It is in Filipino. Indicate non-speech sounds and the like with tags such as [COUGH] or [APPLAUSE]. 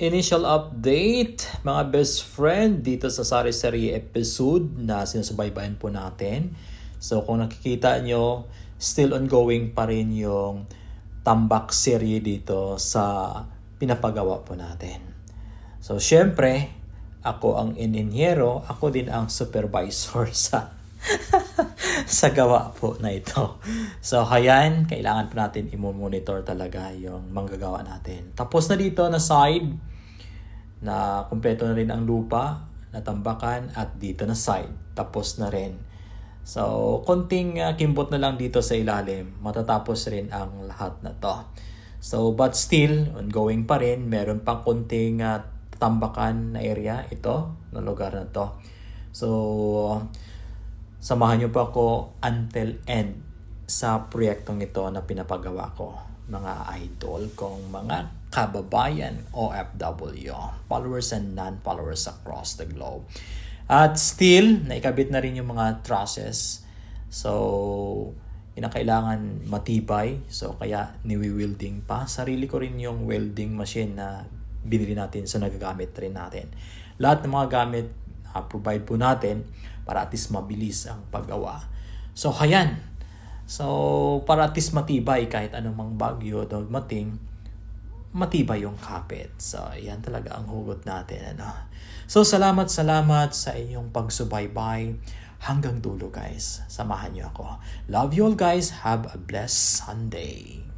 Initial update, mga best friend, dito sa Sari Sari episode na sinusubaybayan po natin. So kung nakikita nyo, still ongoing pa rin yung tambak serye dito sa pinapagawa po natin. So syempre, ako ang ininyero, ako din ang supervisor [LAUGHS] sa sa gawa po na ito. So, hayan, kailangan po natin i-monitor talaga yung manggagawa natin. Tapos na dito na side, na kumpleto na rin ang lupa, natambakan, at dito na side. Tapos na rin. So, konting uh, kimbot na lang dito sa ilalim, matatapos rin ang lahat na to. So, but still, ongoing pa rin, meron pang konting uh, tambakan na area ito, na lugar na to. So, samahan niyo po ako until end sa proyektong ito na pinapagawa ko mga idol kong mga kababayan OFW, followers and non-followers across the globe. At still, naikabit na rin yung mga trusses. So, kinakailangan matibay. So, kaya niwi-welding pa. Sarili ko rin yung welding machine na binili natin. So, nagagamit rin natin. Lahat ng mga gamit uh, provide po natin para at least mabilis ang paggawa. So, hayan. So, para at least matibay kahit anumang bagyo o mating, matibay yung kapit. So, yan talaga ang hugot natin. Ano? So, salamat, salamat sa inyong pagsubaybay. Hanggang dulo, guys. Samahan niyo ako. Love you all, guys. Have a blessed Sunday.